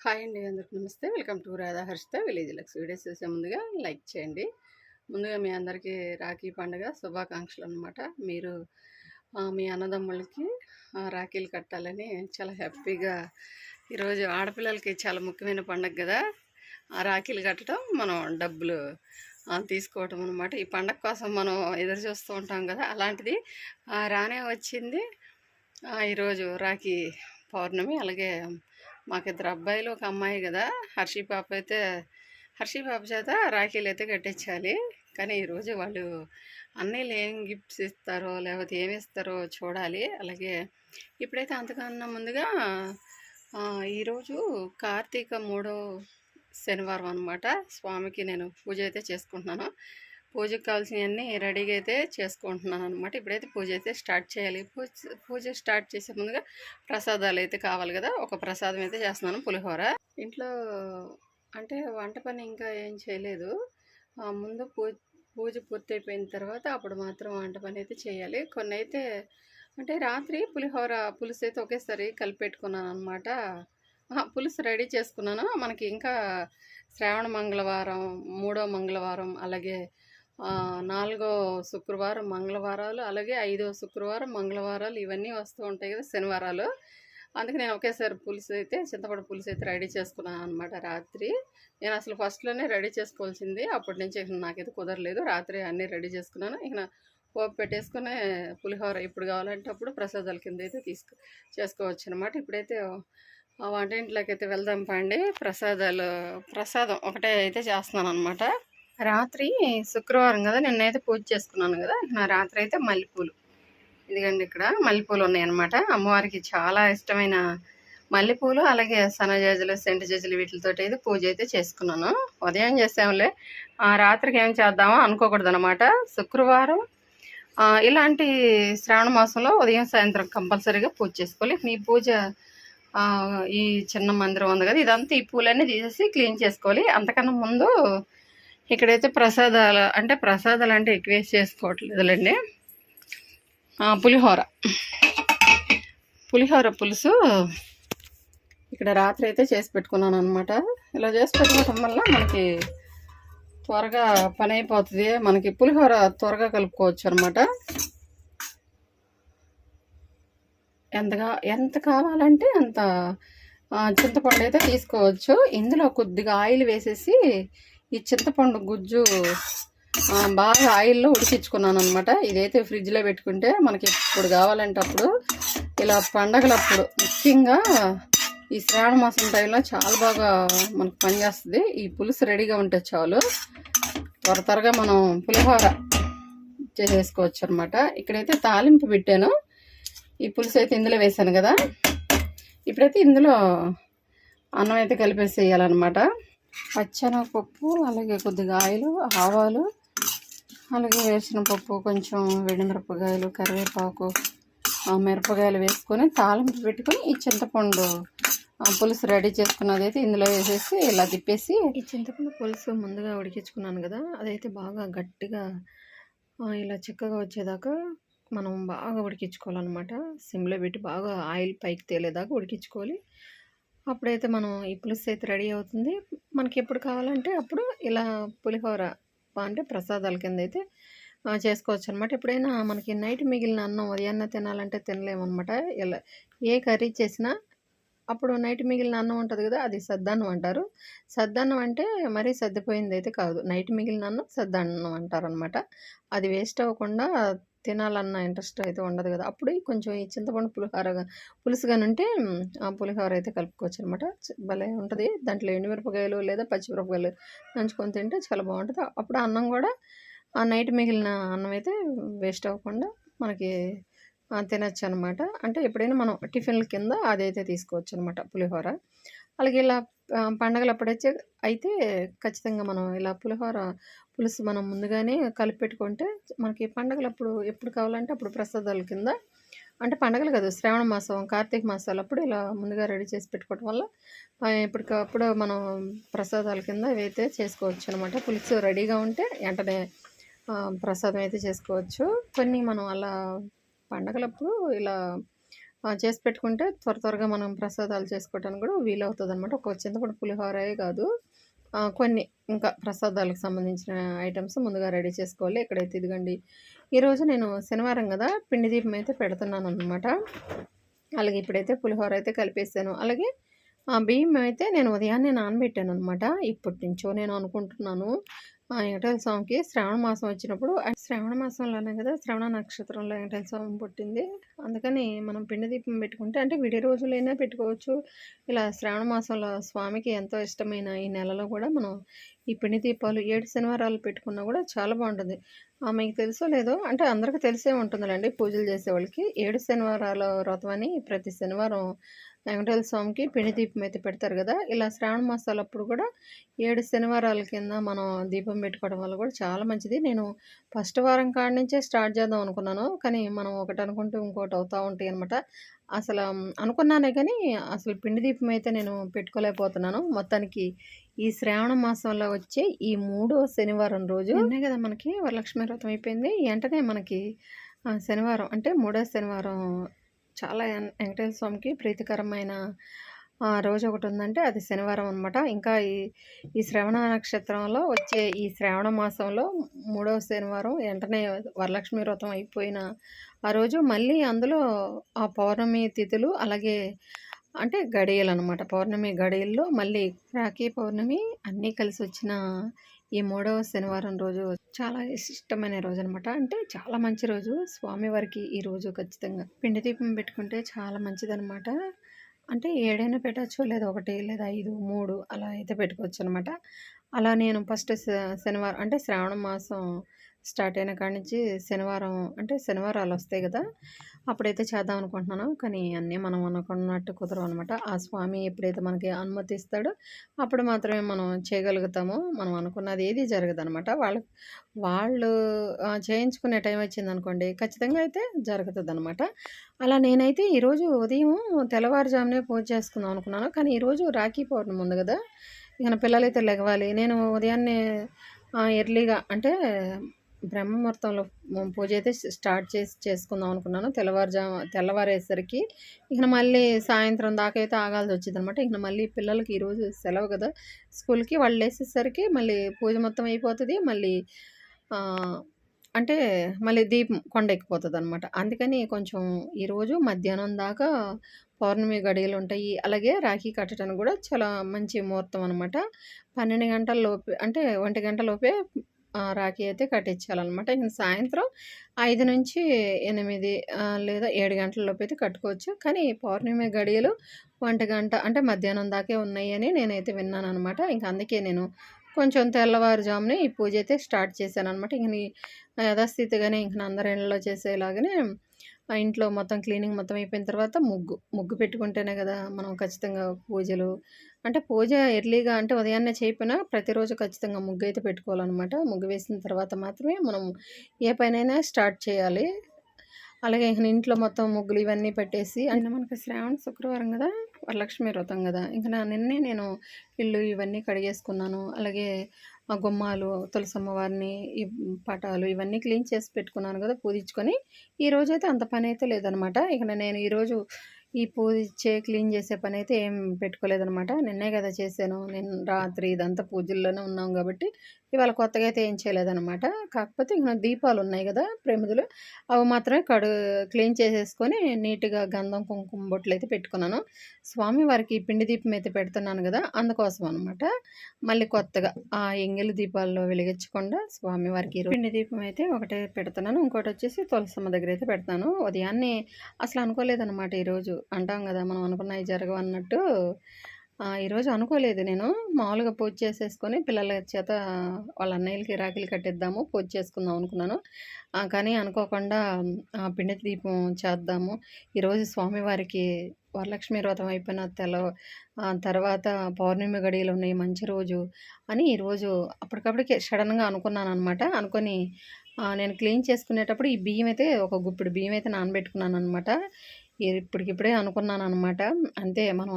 Hi అండి అందరికి నమస్తే. Welcome to Radha Harshitha village vlogs videos చూసే ముందుగా లైక్ చేయండి. ముందుగా మీ అందరికీ రాఖీ పండుగ శుభాకాంక్షలు అనమాట మీరు మీ అన్నదమ్ములకి ఆ, రాఖీలు కట్టాలని చాలా హ్యాపీగా ఈరోజు ఆడపిల్లలకి చాలా ముఖ్యమైన పండుగ కదా. ఆ రాఖీలు కట్టడం మనం డబ్బులు తీసుకోవటం అనమాట ఈ పండగ కోసం మనం ఎదురు చూస్తూ ఉంటాం కదా. అలాంటిది రానే వచ్చింది. ఆ, ఈరోజు రాఖీ పౌర్ణమి అలాగే మాకు ఇద్దరు అబ్బాయిలు ఒక అమ్మాయి కదా హర్షి పాప అయితే హర్షి పాప చేత రాఖీలు అయితే కట్టించాలి. కానీ ఈరోజు వాళ్ళు అన్నయ్యలు ఏం గిఫ్ట్స్ ఇస్తారో లేకపోతే ఏమి ఇస్తారో చూడాలి. అలాగే ఇప్పుడైతే అంతకన్నా ముందుగా ఈరోజు కార్తీక మూడో శనివారం అనమాట స్వామికి నేను పూజ అయితే చేసుకుంటున్నాను. పూజకు కావాల్సినవన్నీ రెడీగా అయితే చేసుకుంటున్నాను అనమాట ఇప్పుడైతే పూజ అయితే స్టార్ట్ చేయాలి. పూజ పూజ స్టార్ట్ చేసే ముందుగా ప్రసాదాలు అయితే కావాలి కదా. ఒక ప్రసాదం అయితే చేస్తున్నాను పులిహోర. ఇంట్లో అంటే వంట పని ఇంకా ఏం చేయలేదు. ముందు పూజ పూజ పూర్తయిపోయిన తర్వాత అప్పుడు మాత్రం వంట పని అయితే చేయాలి. కొన్ని అయితే అంటే రాత్రి పులిహోర పులుసు అయితే ఒకేసారి కలిపెట్టుకున్నాను అనమాట పులుసు రెడీ చేసుకున్నాను. మనకి ఇంకా శ్రావణ మంగళవారం మూడో మంగళవారం అలాగే నాలుగో శుక్రవారం మంగళవారాలు అలాగే ఐదో శుక్రవారం మంగళవారాలు ఇవన్నీ వస్తూ ఉంటాయి కదా శనివారాలు. అందుకే నేను ఒకేసారి పులుసు అయితే చింతపండు పులుసు అయితే రెడీ చేసుకున్నాను అనమాట రాత్రి. నేను అసలు ఫస్ట్లోనే రెడీ చేసుకోవాల్సింది. అప్పటి నుంచి నాకైతే కుదరలేదు. రాత్రి అన్నీ రెడీ చేసుకున్నాను. ఇక పోపు పెట్టేసుకునే పులిహోర ఇప్పుడు కావాలంటే అప్పుడు ప్రసాదాల కింద అయితే తీసుకు చేసుకోవచ్చు అనమాట ఇప్పుడైతే వంటింట్లోకి అయితే వెళ్దాం పండి. ప్రసాదాలు ప్రసాదం ఒకటే అయితే చేస్తున్నాను అనమాట రాత్రి శుక్రవారం కదా నిన్నైతే పూజ చేసుకున్నాను కదా నా రాత్రి అయితే మల్లెపూలు. ఇదిగండి ఇక్కడ మల్లెపూలు ఉన్నాయన్నమాట. అమ్మవారికి చాలా ఇష్టమైన మల్లెపూలు అలాగే సనజాజులు సెంటు జజులు వీటితో అయితే పూజ అయితే చేసుకున్నాను. ఉదయం చేసాంలే. ఆ రాత్రికి ఏం చేద్దామో అనుకోకూడదు అనమాట శుక్రవారం ఇలాంటి శ్రావణ మాసంలో ఉదయం సాయంత్రం కంపల్సరీగా పూజ చేసుకోవాలి. మీ పూజ ఈ చిన్న మందిరం ఉంది కదా ఇదంతా ఈ పూలన్నీ తీసేసి క్లీన్ చేసుకోవాలి. అంతకన్నా ముందు ఇక్కడైతే ప్రసాదాలు అంటే ప్రసాదాలు అంటే ఎక్కువ వేసి చేసుకోవట్లేదులేండి. పులిహోర. పులిహోర పులుసు ఇక్కడ రాత్రి అయితే చేసి పెట్టుకున్నాను అనమాట ఇలా చేసి పెట్టుకోవటం వల్ల మనకి త్వరగా పని అయిపోతుంది. మనకి పులిహోర త్వరగా కలుపుకోవచ్చు అనమాట ఎంతగా ఎంత కావాలంటే అంత చింతపండు అయితే తీసుకోవచ్చు. ఇందులో కొద్దిగా ఆయిల్ వేసేసి ఈ చింతపండు గుజ్జు బాగా ఆయిల్లో ఉడికించుకున్నాను అనమాట ఇదైతే ఫ్రిడ్జ్లో పెట్టుకుంటే మనకి ఇప్పుడు కావాలంటే అప్పుడు ఇలా పండగలప్పుడు ముఖ్యంగా ఈ శ్రావణ మాసం టైంలో చాలా బాగా మనకు పనిచేస్తుంది ఈ పులుసు రెడీగా ఉంటే చాలు. త్వర త్వరగా మనం పులిహోర చేసేసుకోవచ్చు అనమాట ఇక్కడైతే తాలింపు పెట్టాను. ఈ పులుసు అయితే ఇందులో వేసాను కదా. ఇప్పుడైతే ఇందులో అన్నం అయితే కలిపేసి వేయాలన్నమాట పచ్చనపప్పు అలాగే కొద్దిగా ఆయిలు ఆవాలు అలాగే వేసిన పప్పు కొంచెం మిరపకాయలు కరివేపాకు మిరపకాయలు వేసుకొని తాలింపు పెట్టుకొని ఈ చింతపండు పులుసు రెడీ చేసుకున్నది అయితే ఇందులో వేసేసి ఇలా తిప్పేసి ఈ చింతపండు పులుసు ముందుగా ఉడికించుకున్నాను కదా అదైతే బాగా గట్టిగా ఇలా చిక్కగా వచ్చేదాకా మనం బాగా ఉడికించుకోవాలన్నమాట. సిమ్లో పెట్టి బాగా ఆయిల్ పైకి తేలేదాకా ఉడికించుకోవాలి. అప్పుడైతే మనం ఈ పులుసు అయితే రెడీ అవుతుంది. మనకి ఎప్పుడు కావాలంటే అప్పుడు ఇలా పులిహోర అంటే ప్రసాదాల కింద అయితే చేసుకోవచ్చు అనమాట ఎప్పుడైనా మనకి నైట్ మిగిలిన అన్నం ఉదయాన్న తినాలంటే తినలేమన్నమాట. ఇలా ఏ కర్రీ చేసినా అప్పుడు నైట్ మిగిలిన అన్నం ఉంటుంది కదా అది సద్దన్నం అంటారు. సద్దన్నం అంటే మరీ సర్దిపోయింది అయితే కాదు. నైట్ మిగిలిన అన్నం సద్దన్నం అంటారు అనమాట అది వేస్ట్ అవ్వకుండా తినాలన్న ఇంట్రెస్ట్ అయితే ఉండదు కదా. అప్పుడు కొంచెం ఈ చింతపండు పులిహోర పులుసుగాని ఉంటే ఆ పులిహోర అయితే కలుపుకోవచ్చు అనమాట భలే ఉంటుంది. దాంట్లో ఎండుమిరపకాయలు లేదా పచ్చిమిరపకాయలు నంచుకొని తింటే చాలా బాగుంటుంది. అప్పుడు అన్నం కూడా ఆ నైట్ మిగిలిన అన్నం అయితే వేస్ట్ అవ్వకుండా మనకి తినచ్చు అనమాట అంటే ఎప్పుడైనా మనం టిఫిన్ల కింద అదైతే తీసుకోవచ్చు అనమాట పులిహోర. అలాగే ఇలా పండగలు అప్పుడైతే అయితే ఖచ్చితంగా మనం ఇలా పులిహోర పులుసు మనం ముందుగానే కలిపెట్టుకుంటే మనకి పండగలప్పుడు ఎప్పుడు కావాలంటే అప్పుడు ప్రసాదాల కింద అంటే పండగలు కాదు శ్రావణ మాసం కార్తీక మాసాలు అప్పుడు ఇలా ముందుగా రెడీ చేసి పెట్టుకోవడం వల్ల ఎప్పటికప్పుడు మనం ప్రసాదాల కింద ఇవైతే చేసుకోవచ్చు అనమాట పులుసు రెడీగా ఉంటే వెంటనే ప్రసాదం అయితే చేసుకోవచ్చు. కొన్ని మనం అలా పండగలప్పుడు ఇలా చేసి పెట్టుకుంటే త్వర త్వరగా మనం ప్రసాదాలు చేసుకోవడానికి కూడా వీలవుతుంది అనమాట ఒక చింతపండు పులిహోరే కాదు. కొన్ని ఇంకా ప్రసాదాలకు సంబంధించిన ఐటమ్స్ ముందుగా రెడీ చేసుకోవాలి. ఇక్కడైతే ఇదిగండి ఈరోజు నేను శనివారం కదా పిండి దీపం అయితే పెడుతున్నాను అనమాట అలాగే ఇప్పుడైతే పులిహోర అయితే కలిపేసాను అలాగే ఆ బియ్యం అయితే నేను ఉదయాన్నే నానబెట్టాను అనమాట ఇప్పటి నుంచో నేను అనుకుంటున్నాను. వెంకటేశ్వర స్వామికి శ్రావణ మాసం వచ్చినప్పుడు శ్రావణ మాసంలోనే కదా శ్రవణ నక్షత్రంలో వెంకటేశ్వర స్వామి పుట్టింది. అందుకని మనం పిండి దీపం పెట్టుకుంటే అంటే విడి రోజులైనా పెట్టుకోవచ్చు. ఇలా శ్రావణ మాసంలో స్వామికి ఎంతో ఇష్టమైన ఈ నెలలో కూడా మనం ఈ పిండి దీపాలు ఏడు శనివారాలు పెట్టుకున్నా కూడా చాలా బాగుంటుంది. మీకు తెలుసో లేదో అంటే అందరికీ తెలిసే ఉంటుందిలేండి పూజలు చేసే వాళ్ళకి. ఏడు శనివారాల వ్రతం అని ప్రతి శనివారం వెంకటేశ్వర స్వామికి పిండి దీపం అయితే పెడతారు కదా. ఇలా శ్రావణ మాసాలప్పుడు కూడా ఏడు శనివారాల కింద మనం దీపం పెట్టుకోవడం వల్ల కూడా చాలా మంచిది. నేను ఫస్ట్ వారం కాడ నుంచే స్టార్ట్ చేద్దాం అనుకున్నాను. కానీ మనం ఒకటి అనుకుంటూ ఇంకోటి అవుతూ ఉంటాయి అనమాట అసలు అనుకున్నానే కానీ అసలు పిండి దీపం అయితే నేను పెట్టుకోలేకపోతున్నాను. మొత్తానికి ఈ శ్రావణ మాసంలో వచ్చే ఈ మూడో శనివారం రోజు ఉన్నాయి కదా మనకి వరలక్ష్మి వ్రతం అయిపోయింది. వెంటనే మనకి శనివారం అంటే మూడో శనివారం చాలా వెంకటేశ్వర స్వామికి ప్రీతికరమైన రోజు ఒకటి ఉందంటే అది శనివారం అనమాట ఇంకా ఈ ఈ శ్రవణ నక్షత్రంలో వచ్చే ఈ శ్రావణ మాసంలో మూడవ శనివారం వెంటనే వరలక్ష్మి వ్రతం అయిపోయిన ఆ రోజు మళ్ళీ అందులో ఆ పౌర్ణమి తిథులు అలాగే అంటే గడియలు అనమాట పౌర్ణమి గడియల్లో మళ్ళీ రాఖీ పౌర్ణమి అన్నీ కలిసి వచ్చిన ఈ మూడవ శనివారం రోజు చాలా ఇష్టమైన రోజు అనమాట అంటే చాలా మంచి రోజు. స్వామివారికి ఈ రోజు ఖచ్చితంగా పిండి దీపం పెట్టుకుంటే చాలా మంచిదనమాట. అంటే ఏడైనా పెట్టచ్చు లేదా ఒకటి లేదా ఐదు మూడు అలా అయితే పెట్టుకోవచ్చు అనమాట అలా నేను ఫస్ట్ శనివారం అంటే శ్రావణ మాసం స్టార్ట్ అయిన కాడి నుంచి శనివారం అంటే శనివారాలు వస్తాయి కదా అప్పుడైతే చేద్దాం అనుకుంటున్నాను. కానీ అన్నీ మనం అనుకున్నట్టు కుదరవు అనమాట ఆ స్వామి ఎప్పుడైతే మనకి అనుమతి ఇస్తాడో అప్పుడు మాత్రమే మనం చేయగలుగుతాము. మనం అనుకున్నది ఏది జరగదు అనమాట వాళ్ళు వాళ్ళు చేయించుకునే టైం వచ్చింది అనుకోండి ఖచ్చితంగా అయితే జరుగుతుంది అనమాట అలా నేనైతే ఈరోజు ఉదయం తెల్లవారుజామునే పూజ చేసుకుందాం అనుకున్నాను. కానీ ఈరోజు రాఖీ పౌర్ణమి ఉంది కదా ఇక పిల్లలైతే లెగవాలి నేను ఉదయాన్నే ఎర్లీగా అంటే బ్రహ్మముహూర్తంలో పూజ అయితే స్టార్ట్ చేసి చేసుకుందాం అనుకున్నాను. తెల్లవారుజాము తెల్లవారేసరికి ఇక మళ్ళీ సాయంత్రం దాకా అయితే ఆగాల్సి వచ్చింది అనమాట ఇక మళ్ళీ పిల్లలకి ఈరోజు సెలవు కదా. స్కూల్కి వాళ్ళు వేసేసరికి మళ్ళీ పూజ మొత్తం అయిపోతుంది. మళ్ళీ అంటే మళ్ళీ దీపం కొండ ఎక్కిపోతుంది అనమాట అందుకని కొంచెం ఈరోజు మధ్యాహ్నం దాకా పౌర్ణమి గడియలు ఉంటాయి. అలాగే రాఖీ కట్టడానికి కూడా చాలా మంచి ముహూర్తం అనమాట. పన్నెండు గంటల లోపే అంటే ఒంటి గంట లోపే రాఖీ అయితే కట్టించాలన్నమాట. ఇంకా సాయంత్రం ఐదు నుంచి ఎనిమిది లేదా ఏడు గంటలలోపు అయితే కట్టుకోవచ్చు. కానీ పౌర్ణమి గడియలు ఒంటి గంట అంటే మధ్యాహ్నం దాకే ఉన్నాయి అని నేనైతే విన్నాను అనమాట ఇంకా అందుకే నేను కొంచెం తెల్లవారుజామునే ఈ పూజ అయితే స్టార్ట్ చేశాను అనమాట ఇంక నీ యథాస్థితిగానే ఇంక అందరి ఇళ్ళలో చేసేలాగానే ఆ ఇంట్లో మొత్తం క్లీనింగ్ మొత్తం అయిపోయిన తర్వాత ముగ్గు ముగ్గు పెట్టుకుంటేనే కదా మనం ఖచ్చితంగా పూజలు అంటే పూజ ఎర్లీగా అంటే ఉదయాన్నే చేయకపోయినా ప్రతిరోజు ఖచ్చితంగా ముగ్గు అయితే పెట్టుకోవాలన్నమాట. ముగ్గు వేసిన తర్వాత మాత్రమే మనం ఏ పనైనా స్టార్ట్ చేయాలి. అలాగే ఇంకా ఇంట్లో మొత్తం ముగ్గులు ఇవన్నీ పెట్టేసి అంటే మనకి శ్రావణ శుక్రవారం కదా వరలక్ష్మి వ్రతం కదా. ఇంకా నా నిన్నే నేను ఇల్లు ఇవన్నీ కడిగేసుకున్నాను. అలాగే ఆ గుమ్మాలు తులసమ్మ వారిని ఈ పటాలు ఇవన్నీ క్లీన్ చేసి పెట్టుకున్నాను కదా పూజించుకొని ఈరోజైతే అయితే అంత పని అయితే లేదనమాట ఇక నేను ఈరోజు ఈ పూజ చే క్లీన్ చేసే పని అయితే ఏం పెట్టుకోలేదనమాట. నిన్నే కదా చేశాను. నేను రాత్రి ఇదంతా పూజల్లోనే ఉన్నాం కాబట్టి ఇవాళ కొత్తగా అయితే ఏం చేయలేదనమాట. కాకపోతే ఇంకా దీపాలు ఉన్నాయి కదా ప్రమిదులు. అవి మాత్రమే కడు క్లీన్ చేసేసుకొని నీట్గా గంధం కుంకుమ బొట్లు అయితే పెట్టుకున్నాను. స్వామి వారికి పిండి దీపం అయితే పెడుతున్నాను కదా అందుకోసం అనమాట. మళ్ళీ కొత్తగా ఆ ఎంగిలి దీపాల్లో వెలిగించకుండా స్వామి వారికి పిండి దీపం అయితే ఒకటే పెడుతున్నాను. ఇంకోటి వచ్చేసి తులసమ్మ దగ్గర అయితే పెడతాను ఉదయాన్నే అసలు అనుకోలేదనమాట ఈరోజు అంటాం కదా మనం అనుకున్నవి జరగవు అన్నట్టు ఈరోజు అనుకోలేదు నేను. మామూలుగా పూజ చేసేసుకొని పిల్లల చేత వాళ్ళ అన్నయ్యలకి రాఖీలు కట్టేద్దాము పూజ చేసుకుందాం అనుకున్నాను. కానీ అనుకోకుండా ఆ, పిండి దీపం చేద్దాము. ఈరోజు స్వామివారికి వరలక్ష్మి వ్రతం అయిపోయిన తెల్ల తర్వాత పౌర్ణమి గడియలు ఉన్నాయి మంచి రోజు అని ఈరోజు అప్పటికప్పటికే సడన్గా అనుకున్నాను అనమాట అనుకొని నేను క్లీన్ చేసుకునేటప్పుడు ఈ బియ్యం అయితే ఒక గుప్పిడి బియ్యం అయితే నానబెట్టుకున్నాను అనమాట ఇప్పటికిప్పుడే అనుకున్నాను అనమాట అంతే మనం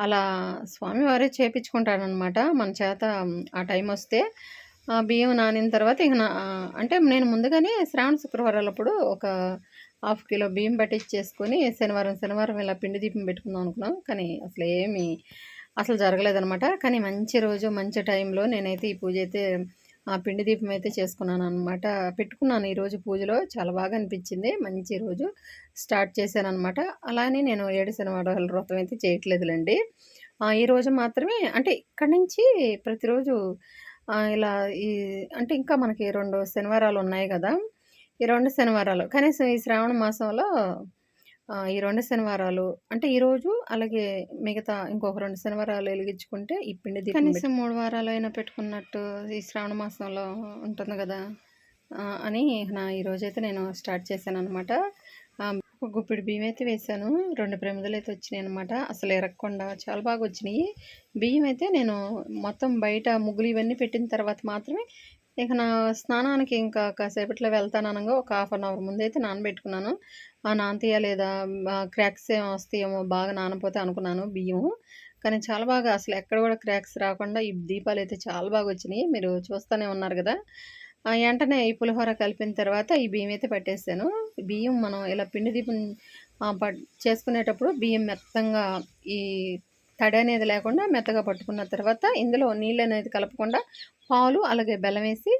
అలా స్వామివారే చేపించుకుంటాడనమాట మన చేత ఆ టైం వస్తే ఆ బియ్యం నానిన తర్వాత ఇక నా అంటే నేను ముందుగానే శ్రావణ శుక్రవారాలప్పుడు ఒక హాఫ్ కిలో బియ్యం పట్టించేసుకొని శనివారం శనివారం ఇలా పిండి దీపం పెట్టుకుందాం అనుకున్నాం. కానీ అసలు ఏమి అసలు జరగలేదనమాట కానీ మంచి రోజు మంచి టైంలో నేనైతే ఈ పూజ అయితే పిండి దీపం అయితే చేసుకున్నాను అనమాట పెట్టుకున్నాను ఈరోజు పూజలో చాలా బాగా అనిపించింది. మంచి రోజు స్టార్ట్ చేశాను అనమాట అలానే నేను ఏడు శనివారాల వ్రతం అయితే చేయట్లేదులేండి. ఈరోజు మాత్రమే అంటే ఇక్కడి నుంచి ప్రతిరోజు ఇలా ఈ అంటే ఇంకా మనకి రెండు శనివారాలు ఉన్నాయి కదా. ఈ రెండు శనివారాలు కనీసం ఈ శ్రావణ మాసంలో ఈ రెండు శనివారాలు. అంటే ఈరోజు అలాగే మిగతా ఇంకొక రెండు శనివారాలు వెలిగించుకుంటే ఈ పిండి కనీసం మూడు వారాలు అయినా పెట్టుకున్నట్టు ఈ శ్రావణ మాసంలో ఉంటుంది కదా అని నా ఈరోజైతే నేను స్టార్ట్ చేశాను అనమాట ఒక గుప్పిడి బియ్యం అయితే వేసాను రెండు ప్రమిదలు అయితే వచ్చినాయి అనమాట అసలు ఎరగకుండా చాలా బాగా వచ్చినాయి. బియ్యం అయితే నేను మొత్తం బయట ముగ్గులు ఇవన్నీ పెట్టిన తర్వాత మాత్రమే ఇక నా స్నానానికి ఇంకా కాసేపట్లో వెళ్తాను అనగా ఒక హాఫ్ అన్ అవర్ ముందు అయితే నానబెట్టుకున్నాను. నానతీయ లేదా క్రాక్స్ ఏమో వస్తాయేమో బాగా నానపోతే అనుకున్నాను బియ్యం కానీ చాలా బాగా అసలు ఎక్కడ కూడా క్రాక్స్ రాకుండా ఈ దీపాలు అయితే చాలా బాగా వచ్చినాయి. మీరు చూస్తూనే ఉన్నారు కదా. వెంటనే ఈ పులిహోర కలిపిన తర్వాత ఈ బియ్యం అయితే పట్టేసాను. బియ్యం మనం ఇలా పిండి దీపం చేసుకునేటప్పుడు బియ్యం మెత్తంగా ఈ తడి అనేది లేకుండా మెత్తగా పట్టుకున్న తర్వాత ఇందులో నీళ్ళు అనేది కలపకుండా పాలు అలాగే బెల్లం వేసి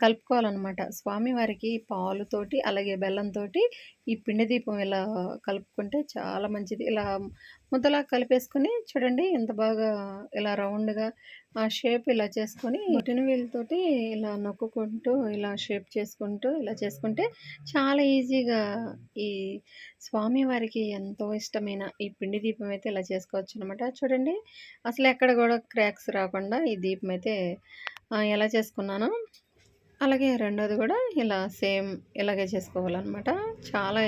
కలుపుకోవాలన్నమాట. స్వామివారికి పాలుతోటి అలాగే బెల్లంతో ఈ పిండి దీపం ఇలా కలుపుకుంటే చాలా మంచిది. ఇలా ముద్దలా కలిపేసుకొని చూడండి ఎంత బాగా ఇలా రౌండ్గా ఆ షేప్ ఇలా చేసుకొని బొటిన వీళ్ళతోటి ఇలా నొక్కుంటూ ఇలా షేప్ చేసుకుంటూ ఇలా చేసుకుంటే చాలా ఈజీగా ఈ స్వామివారికి ఎంతో ఇష్టమైన ఈ పిండి దీపం అయితే ఇలా చేసుకోవచ్చు అనమాట చూడండి అసలు ఎక్కడ కూడా క్రాక్స్ రాకుండా ఈ దీపం అయితే ఎలా చేసుకున్నాను అలాగే రెండోది కూడా ఇలా సేమ్ ఇలాగే చేసుకోవాలన్నమాట. చాలా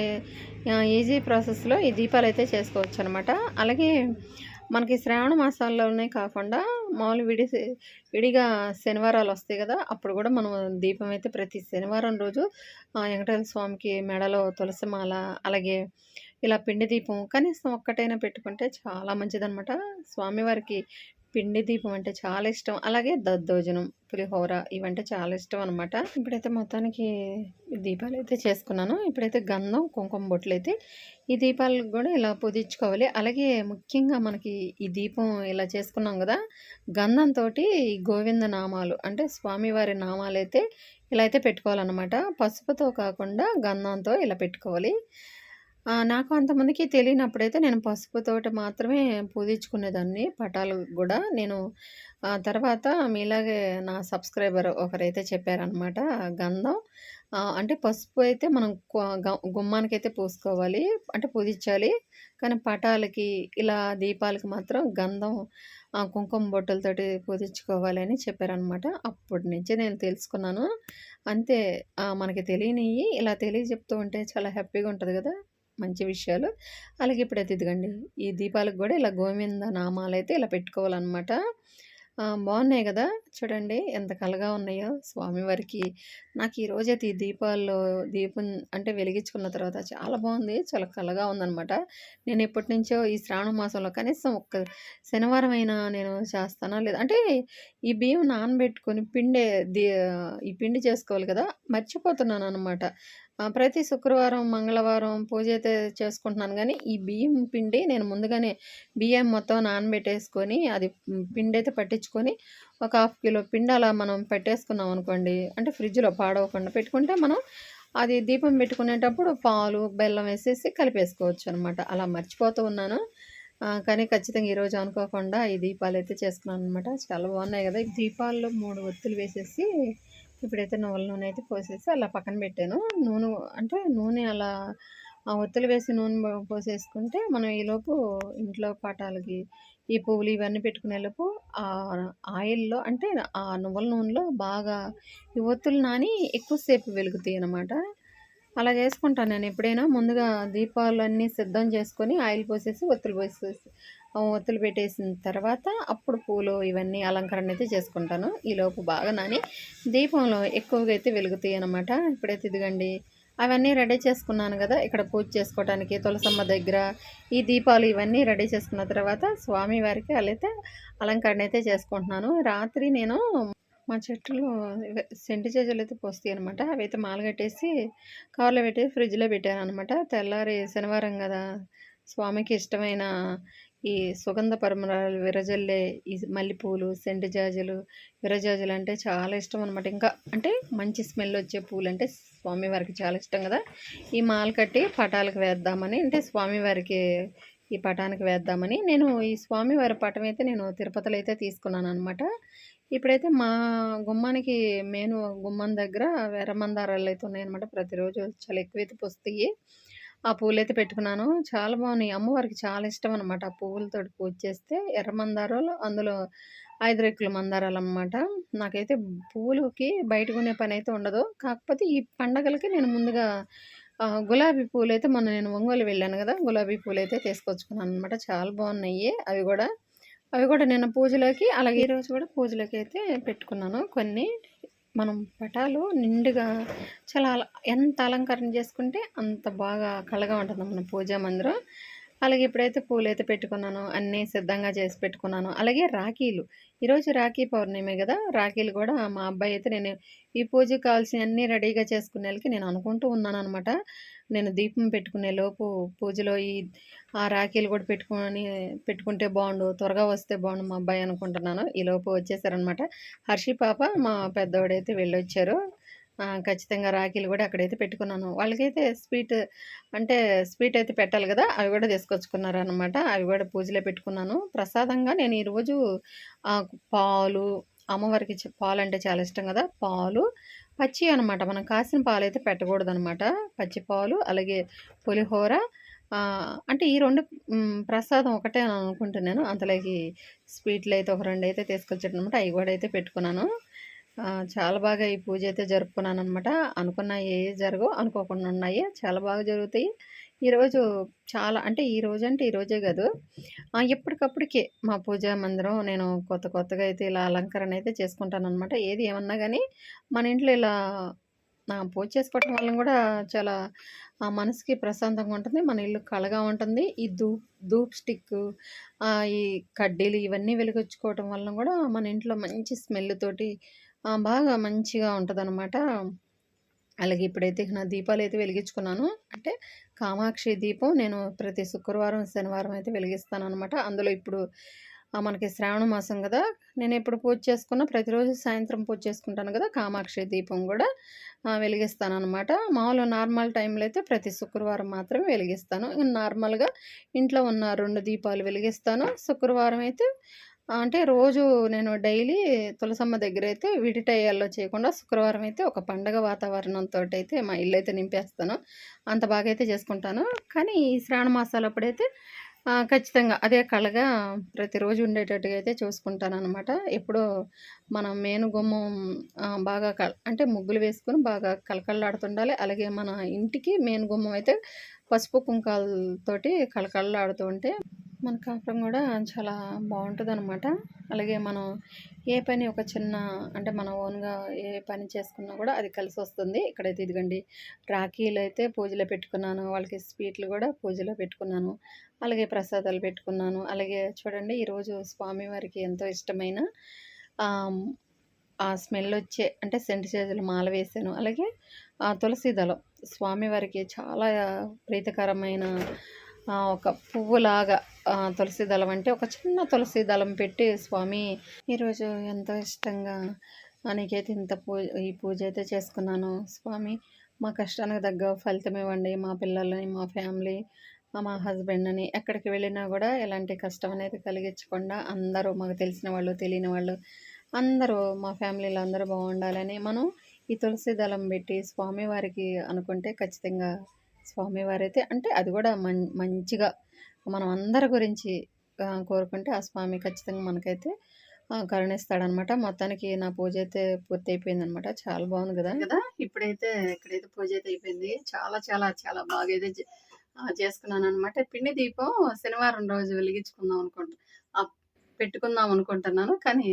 ఈజీ ప్రాసెస్లో ఈ దీపాలు అయితే చేసుకోవచ్చు అనమాట అలాగే మనకి శ్రావణ మాసాల్లోనే కాకుండా మామూలు విడి విడిగా శనివారాలు వస్తాయి కదా అప్పుడు కూడా మనం దీపం అయితే ప్రతి శనివారం రోజు వెంకటేశ్వర స్వామికి మెడలో తులసిమాల అలాగే ఇలా పిండి దీపం కనీసం ఒక్కటైనా పెట్టుకుంటే చాలా మంచిదనమాట స్వామివారికి పిండి దీపం అంటే చాలా ఇష్టం. అలాగే దద్దోజనం పులిహోర ఇవంటే చాలా ఇష్టం అనమాట ఇప్పుడైతే మొత్తానికి దీపాలు అయితే చేసుకున్నాను. ఇప్పుడైతే గంధం కుంకుమ బొట్లు అయితే ఈ దీపాలకు కూడా ఇలా పూజించుకోవాలి. అలాగే ముఖ్యంగా మనకి ఈ దీపం ఇలా చేసుకున్నాం కదా గంధంతో గోవింద నామాలు అంటే స్వామివారి నామాలు అయితే ఇలా అయితే పెట్టుకోవాలన్నమాట. పసుపుతో కాకుండా గంధంతో ఇలా పెట్టుకోవాలి. నాకు అంతమందికి తెలియనప్పుడైతే నేను పసుపుతో మాత్రమే పూజించుకునేదాన్ని పటాలు కూడా. నేను తర్వాత మీలాగే నా సబ్స్క్రైబర్ ఒకరైతే చెప్పారనమాట గంధం. అంటే పసుపు అయితే మనం గుమ్మానికి అయితే పూసుకోవాలి అంటే పూజించాలి. కానీ పటాలకి ఇలా దీపాలకి మాత్రం గంధం కుంకుమ బొట్టలతోటి పూజించుకోవాలని చెప్పారనమాట అప్పటి నుంచే నేను తెలుసుకున్నాను. అంతే మనకి తెలియనివి ఇలా తెలియజెప్తూ ఉంటే చాలా హ్యాపీగా ఉంటుంది కదా. మంచి విషయాలు. అలాగే ఇప్పుడైతే ఇదిగండి ఈ దీపాలకు కూడా ఇలా గోవింద నామాలు అయితే ఇలా పెట్టుకోవాలన్నమాట. బాగున్నాయి కదా? చూడండి ఎంత కలగా ఉన్నాయో స్వామివారికి. నాకు ఈరోజైతే ఈ దీపాల్లో దీపం అంటే వెలిగించుకున్న తర్వాత చాలా బాగుంది చాలా కలగా ఉందనమాట నేను ఎప్పటి నుంచో ఈ శ్రావణ మాసంలో కనీసం ఒక్క శనివారం అయినా నేను చేస్తానా లేదా? అంటే ఈ బియ్యం నానబెట్టుకొని పిండే ఈ పిండి చేసుకోవాలి కదా? మర్చిపోతున్నాను అనమాట ప్రతి శుక్రవారం మంగళవారం పూజ అయితే చేసుకుంటున్నాను. కానీ ఈ బియ్యం పిండి నేను ముందుగానే బియ్యం మొత్తం నానబెట్టేసుకొని అది పిండి అయితే పట్టించుకొని ఒక హాఫ్ కిలో పిండి అలా మనం పెట్టేసుకున్నాం అనుకోండి. అంటే ఫ్రిడ్జ్లో పాడవకుండా పెట్టుకుంటే మనం అది దీపం పెట్టుకునేటప్పుడు పాలు బెల్లం వేసేసి కలిపేసుకోవచ్చు అనమాట అలా మర్చిపోతూ ఉన్నాను. కానీ ఖచ్చితంగా ఈరోజు అనుకోకుండా ఈ దీపాలు అయితే చేసుకున్నాను అనమాట చాలా బాగున్నాయి కదా. ఈ దీపాల్లో మూడు ఒత్తులు వేసేసి ఇప్పుడైతే నువ్వుల నూనె అయితే పోసేసి అలా పక్కన పెట్టాను. నూనె అంటే నూనె అలా ఒత్తులు వేసి నూనె పోసేసుకుంటే మనం ఈలోపు ఇంట్లో పాఠాలకి ఈ పువ్వులు ఇవన్నీ పెట్టుకునేలోపు ఆ ఆయిల్లో అంటే ఆ నువ్వుల నూనెలో బాగా ఈ ఒత్తులు నాని ఎక్కువసేపు వెలుగుతాయి అన్నమాట. అలా చేసుకుంటాను నేను ఎప్పుడైనా. ముందుగా దీపాలన్నీ సిద్ధం చేసుకొని ఆయిల్ పోసేసి ఒత్తులు పోసేసి ఒత్తులు పెట్టేసిన తర్వాత అప్పుడు పూలు ఇవన్నీ అలంకరణ అయితే చేసుకుంటాను. ఈలోపు బాగా నాని దీపంలో ఎక్కువగా అయితే వెలుగుతాయి అనమాట ఇప్పుడైతే ఇదిగండి అవన్నీ రెడీ చేసుకున్నాను కదా ఇక్కడ పూజ చేసుకోవడానికి తులసమ్మ దగ్గర ఈ దీపాలు ఇవన్నీ రెడీ చేసుకున్న తర్వాత స్వామివారికి అయితే అలంకరణ అయితే చేసుకుంటున్నాను. రాత్రి నేను మా చెట్టులో ఇవే సెంటు అయితే పోస్తాయి అనమాట. అవి అయితే కట్టేసి కవర్‌లో పెట్టేసి ఫ్రిడ్జ్‌లో పెట్టాను అనమాట తెల్లారి శనివారం గదా! స్వామికి ఇష్టమైన ఈ సుగంధ పరమరాలు విరజల్లే ఈ మల్లెపూలు, సెంటు జాజులు, విరజాజులు అంటే చాలా ఇష్టం అనమాట. ఇంకా అంటే మంచి స్మెల్ వచ్చే పూలు అంటే స్వామివారికి చాలా ఇష్టం కదా ఈ మాల కట్టి పటాలకు వేద్దామని అంటే స్వామివారికి ఈ పటానికి వేద్దామని నేను ఈ స్వామివారి పటం అయితే నేను తిరుపతిలో అయితే తీసుకున్నాను అనమాట ఇప్పుడైతే మా గుమ్మానికి మేను గుమ్మం దగ్గర ఎర్రమందారాలైతే ఉన్నాయన్నమాట. ప్రతిరోజు చాలా ఎక్కువైతే పూస్తాయి. ఆ పూలైతే పెట్టుకున్నాను. చాలా బాగున్నాయి. అమ్మవారికి చాలా ఇష్టం అనమాట. ఆ పువ్వులతో పూజ చేస్తే ఎర్రమందారాలు అందులో ఐదురెక్కుల మందారాలు అనమాట నాకైతే పువ్వులకి బయట కొనే పనైతే ఉండదు. కాకపోతే ఈ పండగలకి నేను ముందుగా గులాబీ గులాబీ పూలైతే మొన్న నేను ఒంగోలు వెళ్ళాను కదా గులాబీ పూలైతే తీసుకొచ్చుకున్నాననమాట. చాలా బాగున్నాయి అవి కూడా అవి కూడా నిన్న పూజలోకి అలాగే ఈరోజు కూడా పూజలోకి అయితే పెట్టుకున్నాను. కొన్ని మనం పటాలు నిండుగా చాలా అల ఎంత అలంకరణ చేసుకుంటే అంత బాగా కళగా ఉంటుంది మన పూజా మందిరం. అలాగే ఇప్పుడైతే పూలైతే పెట్టుకున్నాను. అన్నీ సిద్ధంగా చేసి పెట్టుకున్నాను. అలాగే రాఖీలు. ఈరోజు రాఖీ పౌర్ణమి కదా రాఖీలు కూడా మా అబ్బాయి అయితే నేను ఈ పూజకి కావాల్సినవన్నీ రెడీగా చేసుకునే నేను అనుకుంటూ ఉన్నాననమాట. నేను దీపం పెట్టుకునే లోపు పూజలో ఈ ఆ రాఖీలు కూడా పెట్టుకొని పెట్టుకుంటే బాగుండు త్వరగా వస్తే బాగుండు మా అబ్బాయి అనుకుంటున్నాను. ఈలోపు వచ్చేసారనమాట. హర్షి పాప, మా పెద్దవాడైతే వెళ్ళొచ్చారు. ఖచ్చితంగా రాఖీలు కూడా అక్కడైతే పెట్టుకున్నాను. వాళ్ళకైతే స్వీట్ అంటే స్వీట్ అయితే పెట్టాలి కదా అవి గూడా తీసుకొచ్చుకున్నారనమాట. అవి కూడా పూజలో పెట్టుకున్నాను. ప్రసాదంగా నేను ఈరోజు పాలు అమ్మవారికి పాలు పాలంటే చాలా ఇష్టం కదా పాలు, పచ్చి అనమాట. మనం కాసిన పాలైతే పెట్టకూడదనమాట. పచ్చి పాలు, అలాగే పులిహోర అంటే ఈ రెండు ప్రసాదం ఒకటే అని అనుకుంటున్నాను. అంతలోకి స్వీట్‌లయితే ఒక రెండు అయితే తీసుకొచ్చాడనమాట. అవి కూడా అయితే పెట్టుకున్నాను. చాలా బాగా ఈ పూజ అయితే జరుపుకున్నాను అనమాట అనుకున్న ఏ జరగవు. అనుకోకుండా ఉన్నాయి. చాలా బాగా జరుగుతాయి. ఈరోజు చాలా అంటే ఈరోజంటే ఈరోజే కాదు ఎప్పటికప్పటికే మా పూజా మందిరం నేను కొత్త కొత్తగా అయితే ఇలా అలంకరణ అయితే చేసుకుంటాననమాట. ఏది ఏమన్నా కానీ మన ఇంట్లో ఇలా పూజ చేసుకోవటం వల్ల కూడా చాలా మనసుకి ప్రశాంతంగా ఉంటుంది. మన ఇల్లు కళగా ఉంటుంది. ఈ ధూప్ ధూప్ స్టిక్కు ఈ కడ్డీలు ఇవన్నీ వెలిగించుకోవటం వల్ల కూడా మన ఇంట్లో మంచి స్మెల్ తోటి బాగా మంచిగా ఉంటదనమాట. అలాగే ఇప్పుడైతే నా దీపాలు అయితే వెలిగించుకున్నాను. అంటే కామాక్షి దీపం నేను ప్రతి శుక్రవారం, శనివారం అయితే వెలిగిస్తాను అనమాట అందులో ఇప్పుడు మనకి శ్రావణ మాసం కదా నేను ఎప్పుడు పూజ చేసుకున్నా ప్రతిరోజు సాయంత్రం పూజ చేసుకుంటాను కదా కామాక్షి దీపం కూడా వెలిగిస్తాను అనమాట మామూలు నార్మల్ టైంలో అయితే ప్రతి శుక్రవారం మాత్రమే వెలిగిస్తాను. నార్మల్‌గా ఇంట్లో ఉన్న రెండు దీపాలు వెలిగిస్తాను. శుక్రవారం అయితే అంటే రోజు నేను డైలీ తులసమ్మ దగ్గర విడి విడిటయ్యాల్లో చేయకుండా శుక్రవారం అయితే ఒక పండగ వాతావరణంతోటైతే మా ఇల్లు అయితే నింపేస్తాను. అంత బాగా అయితే చేసుకుంటాను. కానీ ఈ శ్రావణ మాసాలప్పుడైతే అప్పుడైతే ఖచ్చితంగా అదే కళగా ప్రతిరోజు ఉండేటట్టుగా అయితే చూసుకుంటాననమాట. ఎప్పుడో మనం మేను గుమ్మం బాగా క అంటే ముగ్గులు వేసుకొని బాగా కళకళలాడుతుండాలి. అలాగే మన ఇంటికి మేనుగుమ్మం గుమ్మం అయితే పసుపు, కుంకాలతోటి కళకళలాడుతూ ఉంటే మన కాపురం కూడా చాలా బావుంటదనమాట. అలాగే మనం ఏ పని ఒక చిన్న అంటే మన ఓన్‌గా ఏ పని చేసుకున్నా కూడా అది కలిసి వస్తుంది ఇక్కడైతే దిగండి రాఖీలు అయితే పూజలో పెట్టుకున్నాను. వాళ్ళకి స్వీట్లు కూడా పూజలో పెట్టుకున్నాను. అలాగే ప్రసాదాలు పెట్టుకున్నాను. అలాగే చూడండి ఈరోజు స్వామివారికి ఎంతో ఇష్టమైన ఆ స్మెల్ వచ్చే అంటే సెంటు మాల వేసాను అలాగే ఆ తులసిదళం స్వామివారికి చాలా ప్రీతికరమైన ఒక పువ్వులాగా తులసి దళం అంటే ఒక చిన్న తులసి దళం పెట్టి స్వామి ఈరోజు ఎంతో ఇష్టంగా నీకైతే ఇంత పూజ ఈ పూజ అయితే చేసుకున్నాను. స్వామి మా కష్టానికి తగ్గ ఫలితం ఇవ్వండి. మా పిల్లలని, మా ఫ్యామిలీ, మా హస్బెండ్ అని ఎక్కడికి వెళ్ళినా కూడా ఎలాంటి కష్టం అనేది కలిగించకుండా అందరూ మాకు తెలిసిన వాళ్ళు, తెలియని వాళ్ళు అందరూ మా ఫ్యామిలీలో అందరూ బాగుండాలని మనం ఈ తులసి దళం పెట్టి స్వామివారికి అనుకుంటే ఖచ్చితంగా స్వామివారైతే అంటే అది కూడా మం మంచిగా మనం అందరి గురించి కోరుకుంటే ఆ స్వామి ఖచ్చితంగా మనకైతే కరుణిస్తాడనమాట. మొత్తానికి నా పూజ అయితే పూర్తి అయిపోయింది అనమాట చాలా బాగుంది కదా కదా! ఇప్పుడైతే ఇక్కడైతే పూజ అయితే అయిపోయింది. చాలా చాలా చాలా బాగా అయితే చేసుకున్నాను అనమాట పిండి దీపం శనివారం రోజు వెలిగించుకుందాం అనుకుంటా పెట్టుకుందాం అనుకుంటున్నాను. కానీ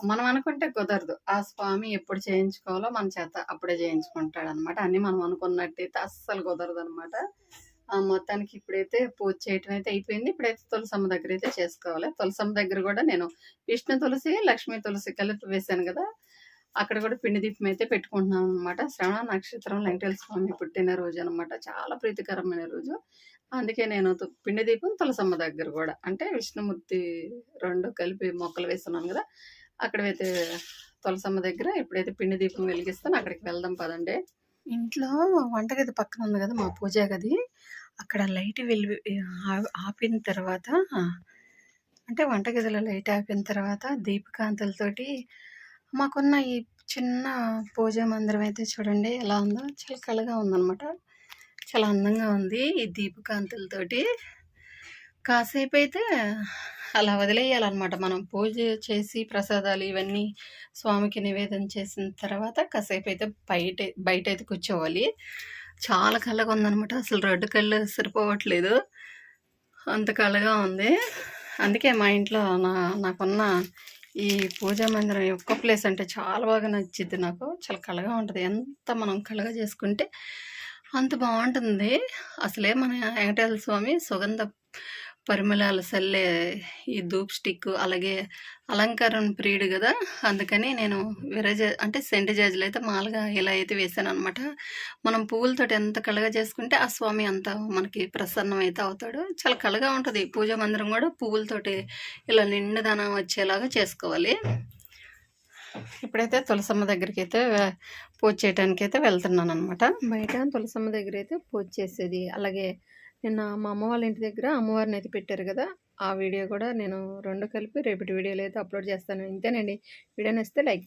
మనం అనుకుంటే కుదరదు. ఆ స్వామి ఎప్పుడు చేయించుకోవాలో మన చేత అప్పుడే చేయించుకుంటాడనమాట. అన్ని మనం అనుకున్నట్టయితే అస్సలు కుదరదనమాట. అనమాట మొత్తానికి ఇప్పుడైతే పూజ చేయటం అయితే అయిపోయింది. ఇప్పుడైతే తులసమ్మ దగ్గర అయితే చేసుకోవాలి. తులసమ్మ దగ్గర కూడా నేను విష్ణు తులసి, లక్ష్మీ తులసి కలిపి వేశాను కదా అక్కడ కూడా పిండి దీపం అయితే పెట్టుకుంటున్నాం అనమాట శ్రవణ నక్షత్రం వెంకటేశ్వర స్వామి పుట్టిన రోజు అనమాట చాలా ప్రీతికరమైన రోజు. అందుకే నేను తు- పిండి దీపం తులసమ్మ దగ్గర కూడా అంటే విష్ణుమూర్తి రెండు కలిపి మొక్కలు వేస్తున్నాను కదా అక్కడైతే తులసమ్మ దగ్గర ఎప్పుడైతే పిండి దీపం వెలిగిస్తాను. అక్కడికి వెళ్దాం పదండి. ఇంట్లో వంటగది పక్కన ఉంది కదా మా పూజా గది. అక్కడ లైట్ వెలి ఆ- ఆపిన తర్వాత అంటే వంటగదిలో లైట్ ఆపిన తర్వాత దీపకాంతులతోటి మాకున్న ఈ చిన్న పూజ మందిరం అయితే చూడండి ఎలా ఉందో. చాలా కళగా ఉందన్నమాట. చాలా అందంగా ఉంది ఈ దీపకాంతులతోటి. కాసేపు అయితే అలా వదిలేయాలన్నమాట మనం. పూజ చేసి ప్రసాదాలు ఇవన్నీ స్వామికి నివేదన చేసిన తర్వాత కాసేపు అయితే బయట బయట అయితే కూర్చోవాలి. చాలా కళ్ళగా ఉందనమాట అసలు రెడ్ కళ్ళు సరిపోవట్లేదు. అంత కళగా ఉంది. అందుకే మా ఇంట్లో నా నాకున్న ఈ పూజా మందిరం యొక్క ఒక్క ప్లేస్ అంటే చాలా బాగా నచ్చింది నాకు. చాలా కళగా ఉంటుంది. ఎంత మనం కళగా చేసుకుంటే అంత బాగుంటుంది. అసలే మన వెంకటేశ్వర స్వామి సుగంధ పరిమళాలు చల్లే ఈ ధూప్ స్టిక్ అలాగే అలంకారం ప్రియుడు కదా. అందుకని నేను విరజ అంటే సెంట్ జాజులు అయితే మాలుగా ఇలా అయితే వేసాను అనమాట మనం పువ్వులతో ఎంత కళగా చేసుకుంటే ఆ స్వామి అంత మనకి ప్రసన్నం అయితే అవుతాడు. చాలా కళగా ఉంటుంది. పూజ మందిరం కూడా పువ్వులతోటి ఇలా నిండుదనం వచ్చేలాగా చేసుకోవాలి. ఇప్పుడైతే తులసమ్మ దగ్గరికి అయితే పూజ చేయడానికి అయితే వెళ్తున్నాను అనమాట బయట తులసమ్మ దగ్గర అయితే పూజ చేసేది. అలాగే నిన్న మా అమ్మ వాళ్ళ ఇంటి దగ్గర అమ్మవారిని అయితే పెట్టారు కదా ఆ వీడియో కూడా నేను రెండు కలిపి రేపటి వీడియోలో అయితే అప్లోడ్ చేస్తాను. ఇంతేనండి. వీడియో నచ్చితే లైక్